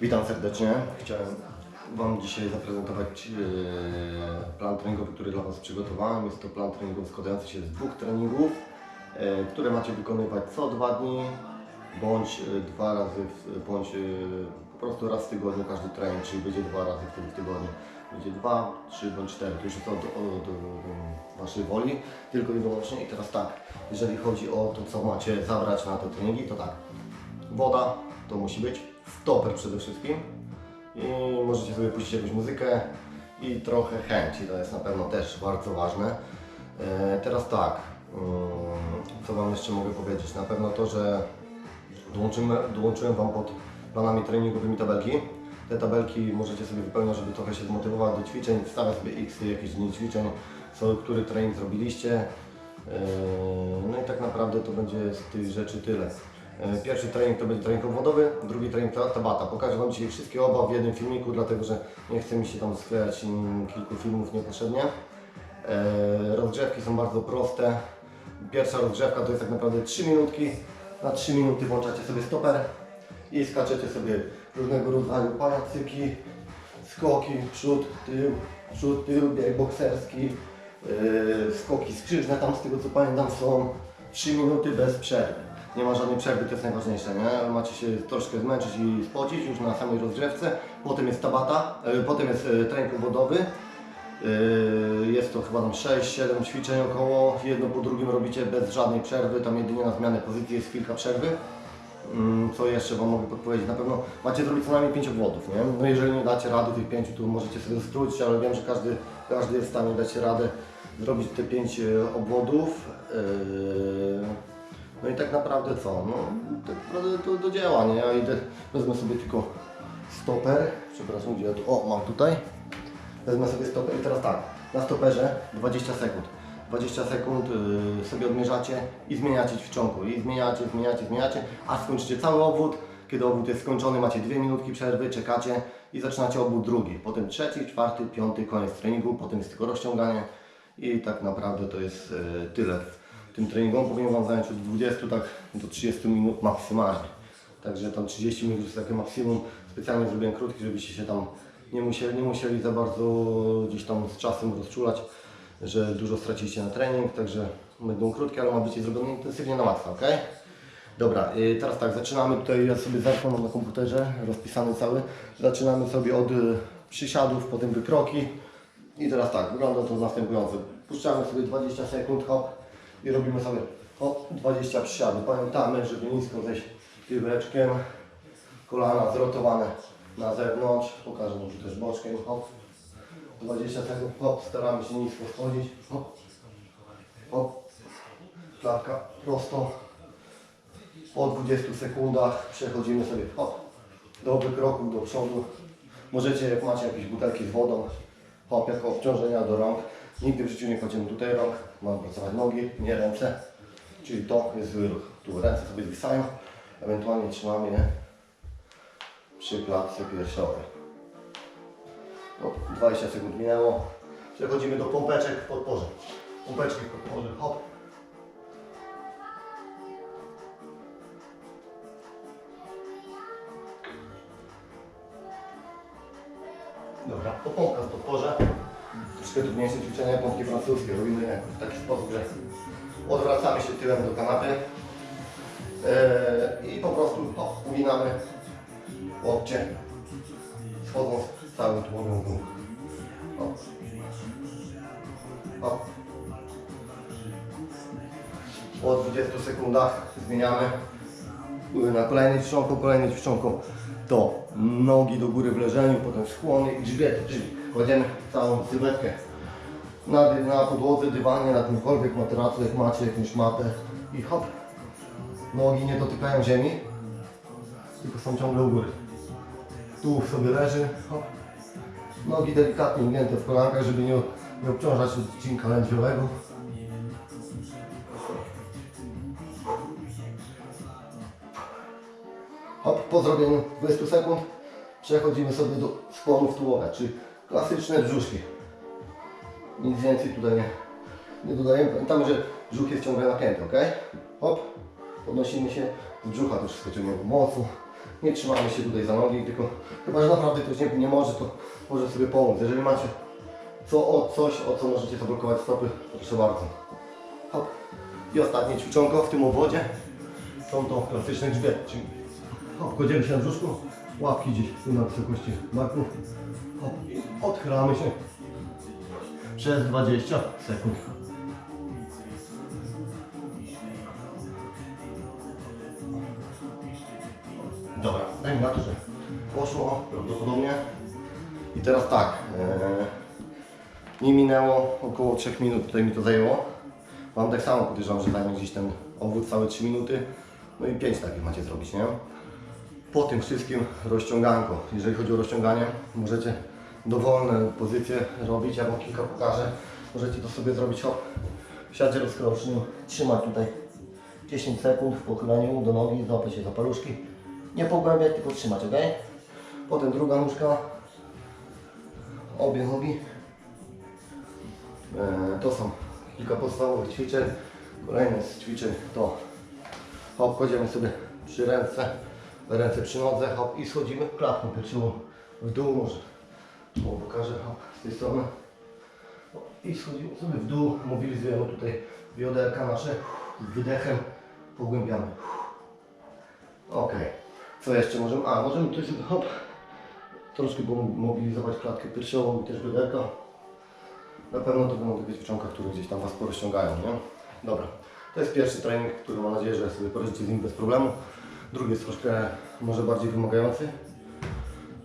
Witam serdecznie. Chciałem Wam dzisiaj zaprezentować e, plan treningowy, który dla Was przygotowałem. Jest to plan treningowy składający się z dwóch treningów, e, które macie wykonywać co dwa dni, bądź e, dwa razy, bądź po prostu raz w tygodniu każdy trening, czyli będzie dwa razy wtedy w tygodniu. Będzie dwa, trzy bądź cztery, to już jest od, od Waszej woli, tylko i wyłącznie. I teraz tak, jeżeli chodzi o to, co macie zabrać na te treningi, to tak, woda to musi być, stoper przede wszystkim i możecie sobie puścić jakąś muzykę i trochę chęci, to jest na pewno też bardzo ważne. E, teraz tak, mm, co Wam jeszcze mogę powiedzieć? Na pewno to, że dołączymy, dołączyłem Wam pod planami treningowymi tabelki. Te tabelki możecie sobie wypełniać, żeby trochę się zmotywować do ćwiczeń, wstawiać sobie x jakieś dni ćwiczeń, co, który trening zrobiliście. E, No i tak naprawdę to będzie z tych rzeczy tyle. E, Pierwszy trening to będzie trening obwodowy, drugi trening ta- tabata. Pokażę Wam dzisiaj wszystkie oba w jednym filmiku, dlatego że nie chcę mi się tam sklejać kilku filmów niepotrzebnie. E, Rozgrzewki są bardzo proste. Pierwsza rozgrzewka to jest tak naprawdę 3 minutki. Na 3 minuty włączacie sobie stoper i skaczecie sobie różnego rodzaju pajacyki, skoki, przód, tył, przód, tył, bieg bokserski, yy, skoki skrzyżne, tam z tego co pamiętam są 3 minuty bez przerwy. Nie ma żadnej przerwy, to jest najważniejsze, nie? Macie się troszkę zmęczyć i spocić już na samej rozgrzewce, potem jest tabata, yy, potem jest yy, trening wodowy, Yy, Jest to chyba tam 6-7 ćwiczeń około, jedno po drugim robicie bez żadnej przerwy, tam jedynie na zmianę pozycji jest chwilka przerwy. Mm, Co jeszcze Wam mogę podpowiedzieć? Na pewno macie zrobić co najmniej 5 obwodów, nie? No jeżeli nie dacie rady tych 5, to możecie sobie skrócić, ale wiem, że każdy, każdy jest w stanie dać radę zrobić te 5 obwodów. Yy, No i tak naprawdę co? No, tak naprawdę to do dzieła, nie? Ja idę, wezmę sobie tylko stoper, przepraszam, gdzie ja tu, o, mam tutaj. Wezmę sobie stoper i teraz tak, na stoperze 20 sekund. 20 sekund y, sobie odmierzacie i zmieniacie ćwiczonku. I zmieniacie, zmieniacie, zmieniacie, a skończycie cały obwód. Kiedy obwód jest skończony, macie 2 minutki przerwy, czekacie i zaczynacie obwód drugi. Potem trzeci, czwarty, piąty, koniec treningu, potem jest tylko rozciąganie. I tak naprawdę to jest y, tyle. Tym treningom powinien Wam zająć od 20 tak, do 30 minut maksymalnie. Także tam 30 minut jest takie maksimum. Specjalnie zrobiłem krótki, żebyście się tam nie musieli, nie musieli za bardzo gdzieś tam z czasem rozczulać, że dużo stracicie na trening, także będą krótkie, ale ma być zrobione intensywnie na maksa, ok? Dobra, y, teraz tak, zaczynamy tutaj, ja sobie zerknę na komputerze, rozpisany cały. Zaczynamy sobie od y, przysiadów, potem wykroki. I teraz tak, wygląda to następująco. Puszczamy sobie 20 sekund, hop, i robimy sobie hop, 20 przysiadów. Pamiętamy, żeby nisko zejść tyłeczkiem, kolana zrotowane na zewnątrz, pokażę może też boczkiem, hop, 20 sekund, hop, staramy się nisko schodzić, hop, hop, klatka prosto, po 20 sekundach przechodzimy sobie, hop, do wykroków, do przodu, możecie, jak macie jakieś butelki z wodą, hop, jako obciążenia do rąk, nigdy w życiu nie kładziemy tutaj rąk, mamy pracować nogi, nie ręce, czyli to jest zły ruch, tu ręce sobie zwisają, ewentualnie trzymamy je przy klatce piersiowej. No, 20 sekund minęło. Przechodzimy do pompeczek w podporze. Pompeczki w podporze. Hop. Dobra, to pompka w podporze. Troszkę trudniejsze ćwiczenie, pompki francuskie. Robimy w taki sposób, że odwracamy się tyłem do kanapy. Eee, I po prostu o, uginamy łokcie, schodząc całym tłumem w dół. O. O. Po 20 sekundach zmieniamy na kolejne ćwiczonko, kolejne ćwiczonko to nogi do góry w leżeniu, potem skłony i grzbiety, czyli kładziemy całą sylwetkę na, na podłodze, dywanie, na czymkolwiek materacu, jak macie jakąś matę i hop, nogi nie dotykają ziemi, tylko są ciągle u góry. Tułów sobie leży, hop. nogi delikatnie ugięte w kolankach, żeby nie, nie obciążać odcinka lędźwiowego. Hop, po zrobieniu 20 sekund przechodzimy sobie do skłonów tułowe, czyli klasyczne brzuszki. Nic więcej tutaj nie, nie dodajemy. Pamiętamy, że brzuch jest ciągle napięty, ok? Hop, podnosimy się, z brzucha też skoczymy mocno, Nie trzymamy się tutaj za nogi, tylko chyba, że naprawdę ktoś nie, nie może, to może sobie pomóc. Jeżeli macie co, o, coś, o co możecie zablokować stopy, proszę bardzo. Hop. I ostatnie ćwiczonko w tym obwodzie są to klasyczne czyli hop, kładziemy się na brzuszku, łapki gdzieś tu na wysokości i odchylamy się przez 20 sekund. Dobra, dajmy na to, że poszło prawdopodobnie. I teraz tak, nie minęło około 3 minut, tutaj mi to zajęło. Wam tak samo podejrzewam, że zajmie gdzieś ten obwód całe 3 minuty. No i 5 takich macie zrobić, nie? Po tym wszystkim rozciąganko. Jeżeli chodzi o rozciąganie, możecie dowolne pozycje robić, ja Wam kilka pokażę. Możecie to sobie zrobić w siadzie rozkrocznym, trzymać tutaj 10 sekund w pochyleniu do nogi, złapać się za paluszki. Nie pogłębiać, tylko trzymać, ok? Potem druga nóżka, obie nogi. E, To są kilka podstawowych ćwiczeń. Kolejne z ćwiczeń to hop, kładziemy sobie przy ręce, ręce przy nodze, hop i schodzimy klatką piersiową w dół, może wam pokażę, hop, z tej strony. Hop, I schodzimy sobie w dół, mobilizujemy tutaj bioderka nasze, z wydechem pogłębiamy. Ok, co jeszcze możemy, a możemy tu sobie hop, troszkę mobilizować klatkę piersiową i też bioderka. Na pewno to będą takie ćwiczonka, które gdzieś tam Was porozciągają, nie? Dobra, to jest pierwszy trening, który mam nadzieję, że sobie poradzicie z nim bez problemu. Drugi jest troszkę może bardziej wymagający.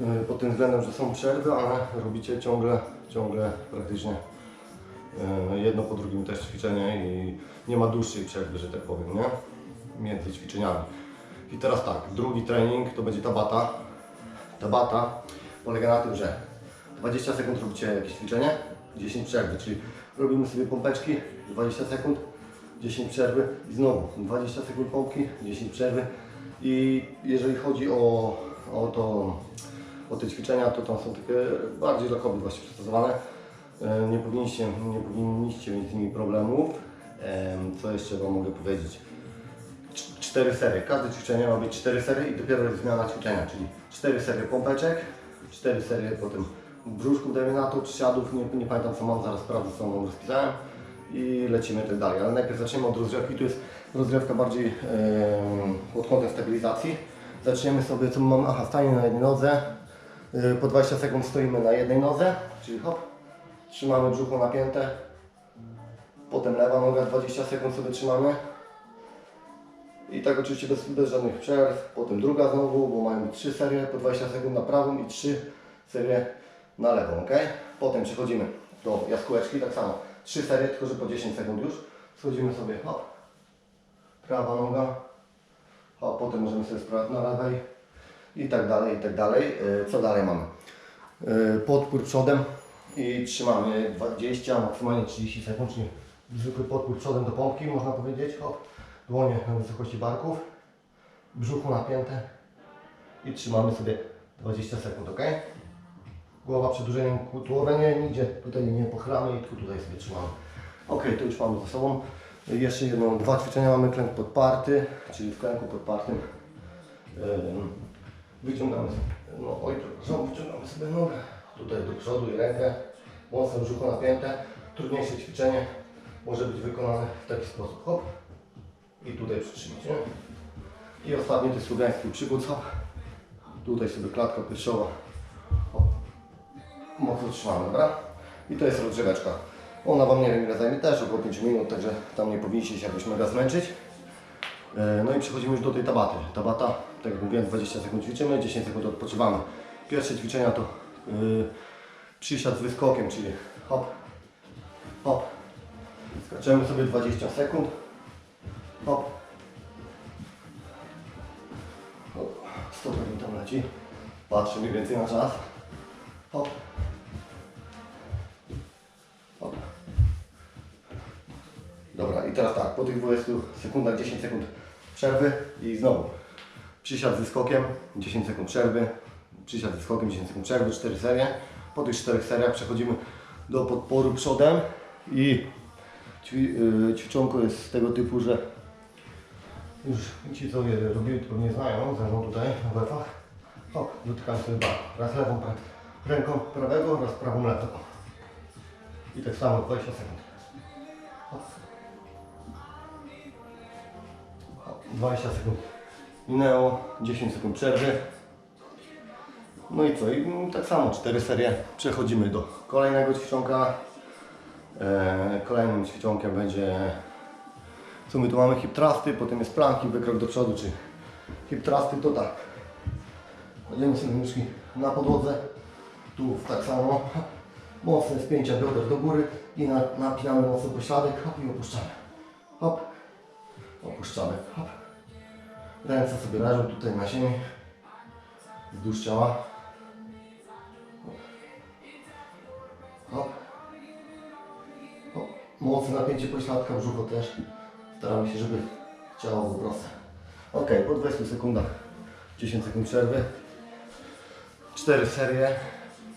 Yy, Pod tym względem, że są przerwy, ale robicie ciągle, ciągle praktycznie yy, jedno po drugim też ćwiczenie i nie ma dłuższej przerwy, że tak powiem, nie? Między ćwiczeniami. I teraz tak, drugi trening to będzie tabata. Tabata polega na tym, że 20 sekund robicie jakieś ćwiczenie, 10 przerwy, czyli robimy sobie pompeczki, 20 sekund, 10 przerwy i znowu 20 sekund pompki, 10 przerwy i jeżeli chodzi o, o, to, o te ćwiczenia, to tam są takie bardziej dla kobiet właśnie przystosowane. Nie powinniście, nie powinniście mieć z nimi problemów. Em, Co jeszcze Wam mogę powiedzieć? Cz- cztery serie. Każde ćwiczenie ma być cztery serie i dopiero jest zmiana ćwiczenia, czyli cztery serie pompeczek, cztery serie potem brzuszków to, przysiadów, nie, nie pamiętam co mam, zaraz sprawdzę co mam rozpisałem i lecimy tak dalej. Ale najpierw zaczniemy od rozgrzewki, tu jest rozgrzewka bardziej pod kątem stabilizacji. Zaczniemy sobie, co mamy, aha, stanie na jednej nodze, Y, po 20 sekund stoimy na jednej nodze, czyli hop, trzymamy brzucho napięte, potem lewa noga 20 sekund sobie trzymamy, i tak oczywiście bez, bez żadnych przerw. Potem druga znowu, bo być trzy serie po 20 sekund na prawą i trzy serie na lewą, ok? Potem przechodzimy do jaskółeczki, tak samo. Trzy serie, tylko że po 10 sekund już. Schodzimy sobie, hop, prawa noga, hop, potem możemy sobie sprawdzić na lewej i tak dalej, i tak dalej. Yy, Co dalej mamy? Yy, Podpór przodem i trzymamy 20, maksymalnie 30 sekund, czyli zwykły podpór przodem do pompki, można powiedzieć, hop. Dłonie na wysokości barków, brzuchu napięte i trzymamy sobie 20 sekund, ok? Głowa przedłużeniem ku nie nigdzie, tutaj nie pochylamy i tylko tutaj sobie trzymamy. Ok, to już mamy za sobą. Jeszcze jedno, dwa ćwiczenia mamy klęk podparty, czyli w klęku podpartym wyciągamy no oj przepraszam, wyciągamy sobie nogę tutaj do przodu i rękę, mocno brzucho napięte. Trudniejsze ćwiczenie może być wykonane w taki sposób. Hop, i tutaj przytrzymać, nie? I ostatni to jest słowiański przygód, hop. Tutaj sobie klatka piersiowa. Hop. Mocno trzymamy, dobra? I to jest rozgrzeweczka. Ona Wam nie wiem ile zajmie, też około 5 minut, także tam nie powinniście się jakoś mega zmęczyć. E, No i przechodzimy już do tej tabaty. Tabata, tak jak mówiłem, 20 sekund ćwiczymy, 10 sekund odpoczywamy. Pierwsze ćwiczenia to yy, przysiad z wyskokiem, czyli hop, hop. Skaczemy sobie 20 sekund. Hop. Hop. Stoper mi tam leci. Patrzę mniej więcej na czas. Hop. Dobra, i teraz tak, po tych 20 sekundach 10 sekund przerwy i znowu przysiad ze skokiem, 10 sekund przerwy, przysiad ze skokiem, 10 sekund przerwy, 4 serie. Po tych 4 seriach przechodzimy do podporu przodem i y, ćwiczonko jest tego typu, że Już ci co je robili, to pewnie znają, ze mną tutaj w łepach. Hop, dotykam sobie barku. Raz lewą ręką prawego, raz prawą lewą. I tak samo 20 sekund. 20 sekund. Minęło, 10 sekund przerwy. No i co? I mm, tak samo, cztery serie. Przechodzimy do kolejnego ćwiczonka. E, kolejnym ćwiczonkiem będzie co my tu mamy? Hip thrusty, potem jest planki, wykrok do przodu, czy hip thrusty to tak. Kładziemy sobie nóżki na podłodze, tu tak samo. Mocne spięcia bioder do góry i na, napinamy mocno pośladek, hop i opuszczamy. Hop, opuszczamy, hop. Ręce sobie leżą tutaj na ziemi, wzdłuż ciała. Hop. Hop. Mocne napięcie pośladka, brzucho też. Staramy się, żeby ciało było proste. Ok, po 20 sekundach 10 sekund przerwy. 4 serie.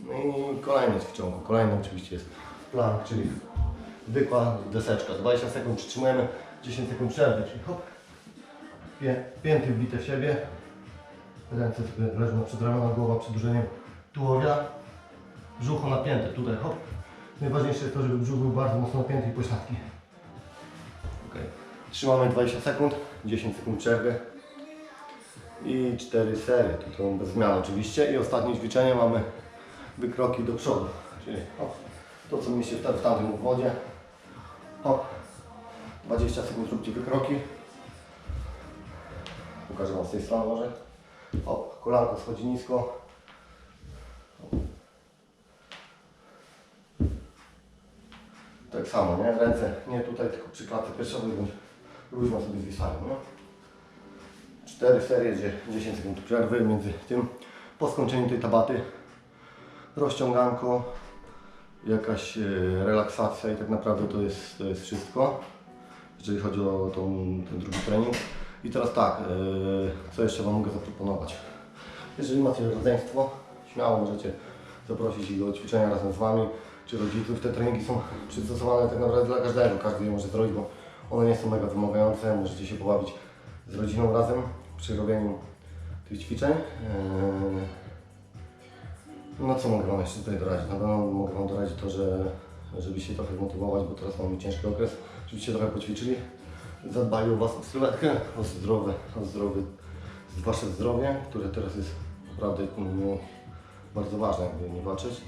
No i kolejne ćwiczonko. Kolejne oczywiście jest plank, czyli zwykła deseczka. 20 sekund przytrzymujemy, 10 sekund przerwy, czyli hop. Pię, pięty wbite w siebie. Ręce leżą na przedramiona, głowa przedłużeniem tułowia. Brzucho napięte, tutaj hop. Najważniejsze jest to, żeby brzuch był bardzo mocno napięty i pośladki. Ok. Trzymamy 20 sekund, 10 sekund przerwy i 4 serie, to bez zmian oczywiście. I ostatnie ćwiczenie mamy wykroki do przodu, czyli hop, to co mieliście w, w tamtym układzie. Hop, 20 sekund róbcie wykroki. Pokażę Wam z tej strony może. Hop, kolanko schodzi nisko. Tak samo, nie? Ręce nie tutaj, tylko przy klatce piersiowej, bądź sobie zwisają, nie? Cztery serie, gdzie 10 sekund przerwy między tym. Po skończeniu tej tabaty rozciąganko, jakaś e, relaksacja i tak naprawdę to jest, to jest wszystko, jeżeli chodzi o tą, ten drugi trening. I teraz tak, e, co jeszcze Wam mogę zaproponować? Jeżeli macie rodzeństwo, śmiało możecie zaprosić ich do ćwiczenia razem z Wami, czy rodziców. Te treningi są przystosowane tak naprawdę dla każdego, każdy je może zrobić, bo one nie są mega wymagające, możecie się pobawić z rodziną razem przy robieniu tych ćwiczeń. Eee, No co mogę Wam jeszcze tutaj doradzić? Na pewno mogę Wam doradzić to, że żeby się trochę zmotywować, bo teraz mamy ciężki okres, żebyście trochę poćwiczyli. Zadbali o własną sylwetkę, o zdrowe, o zdrowy, Wasze zdrowie, które teraz jest naprawdę no, bardzo ważne, jakby nie walczyć.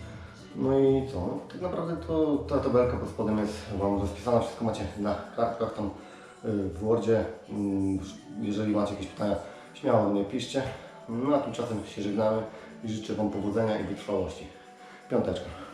No i co? Tak naprawdę to ta tabelka pod spodem jest Wam rozpisana, wszystko macie na kartkach tam y, w Wordzie. Mm, Jeżeli macie jakieś pytania, śmiało mnie piszcie. No a tymczasem się żegnamy i życzę Wam powodzenia i wytrwałości. Piąteczka.